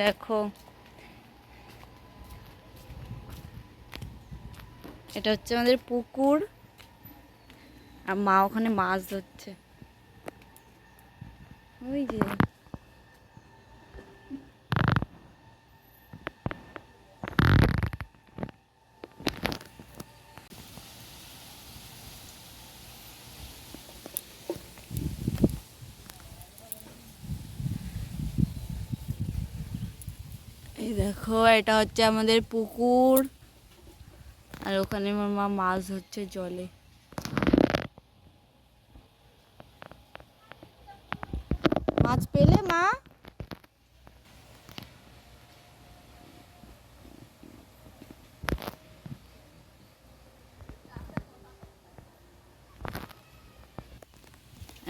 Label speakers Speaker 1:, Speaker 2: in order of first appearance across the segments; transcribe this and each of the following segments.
Speaker 1: দেখো। এটা হচ্ছে আমাদের পুকুর। আর মা ওখানে মাছ ধরছে। ওই যে এই দেখো, এটা হচ্ছে আমাদের পুকুর। আর ওখানে আমার মা মাছ ধরছে জলে। মাছ পেলে, মা?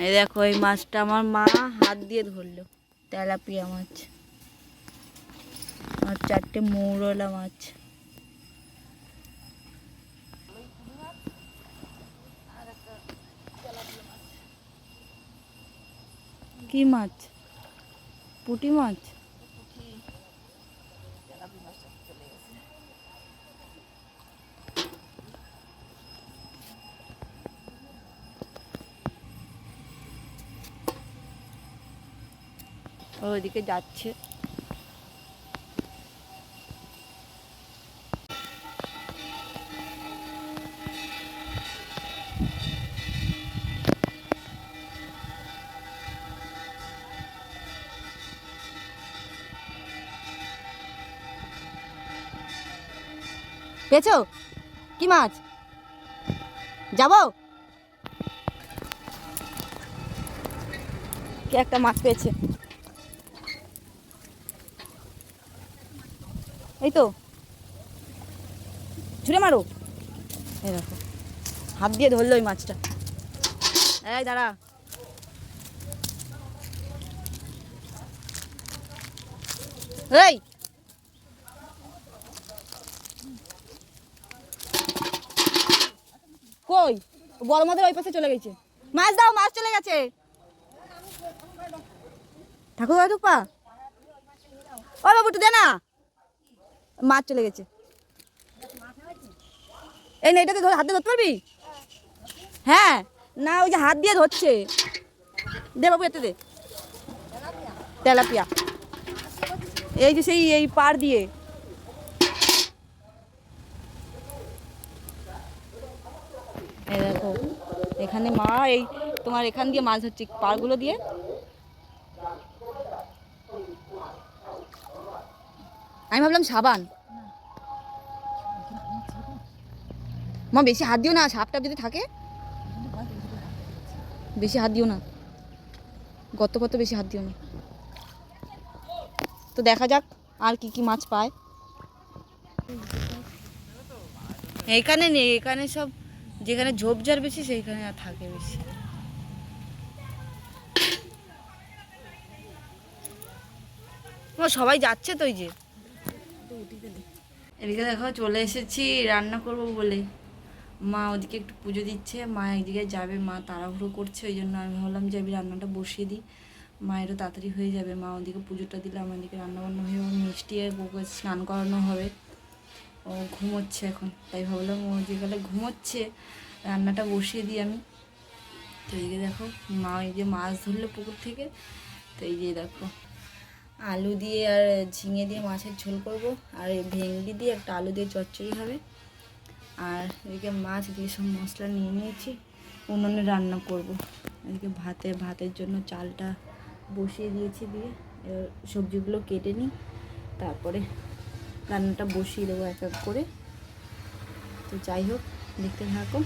Speaker 1: এই দেখো, এই মাছটা আমার মা হাত দিয়ে ধরলো, তেলাপিয়া মাছ। আর চারটে মৌরলা মাছ। কি মাছ? পুঁটি মাছ? ওদিকে যাচ্ছে। পেয়েছ? কি মাছ? যাব? কে একটা মাছ পেয়েছে? এই তো। ছুঁড়ে মারো। দেখো। হাত দিয়ে ধরলো ওই মাছটা। এই দাঁড়া। এই! কই? বড় মাদের ওই পাশে চলে গেছে। মাছ দাও, মাছ চলে গেছে। ঠাকুর দাদু পা ওই বাবুটু দে না। মাছ চলে গেছে। এই না ধরে হাতে ধরতে পারবি? হ্যাঁ। না, ওই যে হাত দিয়ে ধরছে। দে বাবু, এতে দে। তেলাপিয়া। এই যে সেই, এই পার দিয়ে এই দেখো এখানে মা, এই তোমার এখান দিয়ে মাছ ধরছে পারগুলো দিয়ে। আমি ভাবলাম সাবান। মা, বেশি হাত দিও না, সাপটা যদি থাকে। বেশি হাত দিও না। গত গত বেশি হাত দিও না। তো দেখা যাক আর কি কি মাছ পায়। এইখানে নেই, এখানে সব যেখানে ঝোপঝাড় বেশি, সেইখানে আর থাকে বেশি। সবাই যাচ্ছে তো ওই যে? এদিকে দেখো, চলে এসেছি, রান্না করব বলে। মা ওদিকে একটু পুজো দিচ্ছে, মা একদিকে যাবে, মা তাড়াহুড়ো করছে, ওই জন্য আমি ভাবলাম যে আমি রান্নাটা বসিয়ে দিই। মায়েরও তাড়াতাড়ি হয়ে যাবে, মা ওদিকে পুজোটা দিলে আমার রান্না বান্না হয়ে মিষ্টি আর স্নান করানো হবে। ও ঘুমোচ্ছে এখন। তাই ভাবলাম ও যে গেলে ঘুমোচ্ছে, রান্নাটা বসিয়ে দিই আমি। তো এই এইদিকে দেখো, মা এই যে মাছ ধরলো পুকুর থেকে, তো এই যে দেখো, আলু দিয়ে আর ঝিঙে দিয়ে মাছের ঝোল করব। আর এই ভেন্ডি দিয়ে একটা আলু দিয়ে চচ্চড়ি হবে। আর এদিকে মাছ, এদিকে সব মশলা নিয়ে নিয়েছি, উনুনে রান্না করব। এদিকে ভাতে, ভাতের জন্য চালটা বসিয়ে দিয়েছি দিয়ে সবজিগুলো কেটে নিই, তারপরে রান্নাটা বসিয়ে দেবো এক এক করে। তো যাই হোক, দেখতে থাকো।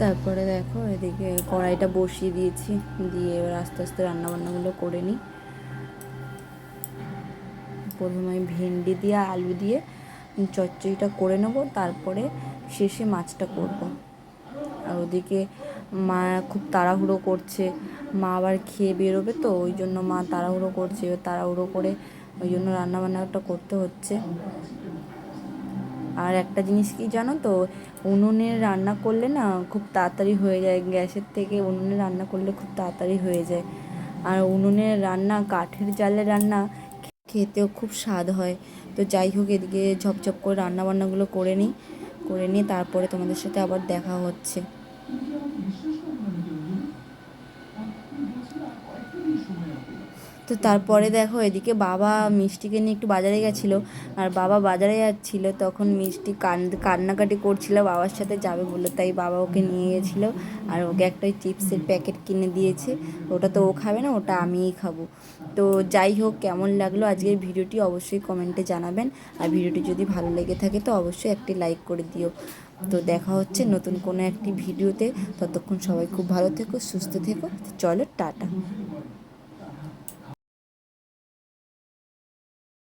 Speaker 1: তারপরে দেখো, এদিকে কড়াইটা বসিয়ে দিয়েছি। দিয়ে এবার আস্তে আস্তে রান্নাবান্নাগুলো করে নিই। প্রথমে ভেন্ডি দিয়ে, আলু দিয়ে চচ্চড়িটা করে নেব। তারপরে শেষে মাছটা করব। আর ওদিকে মা খুব তাড়াহুড়ো করছে। মা আবার খেয়ে বেরোবে তো, ওই জন্য মা তাড়াহুড়ো করছে। তাড়াহুড়ো করে ওই জন্য রান্নাবান্নাটা করতে হচ্ছে। আর একটা জিনিস কি জানো তো, উনুনে রান্না করলে না খুব তাড়াতাড়ি হয়ে যায়, গ্যাসের থেকে উনুনে রান্না করলে খুব তাড়াতাড়ি হয়ে যায়। আর উনুনের রান্না, কাঠের জালে রান্না খেতেও খুব স্বাদ হয়। তো যাই হোক, এদিকে ঝপঝপ করে রান্নাবান্নাগুলো করে নিই, করে নিয়ে তারপরে তোমাদের সাথে আবার দেখা হচ্ছে। তো তারপরে দেখো এদিকে বাবা মিষ্টিকে নিয়ে একটু বাজারে গেছিল। আর বাবা বাজারে যাচ্ছিল, তখন মিষ্টি কান কান্নাকাটি করছিল, বাবার সাথে যাবে বলে। তাই বাবা ওকে নিয়ে গেছিল আর ওকে একটা ওই চিপসের প্যাকেট কিনে দিয়েছে। ওটা তো ও খাবে না, ওটা আমিই খাব। তো যাই হোক, কেমন লাগল আজকের ভিডিওটি অবশ্যই কমেন্টে জানাবেন। আর ভিডিওটি যদি ভালো লেগে থাকে, তো অবশ্যই একটি লাইক করে দিও। তো দেখা হচ্ছে নতুন কোনো একটি ভিডিওতে। ততক্ষণ সবাই খুব ভালো থেকো, সুস্থ থেকো। চলো টাটা।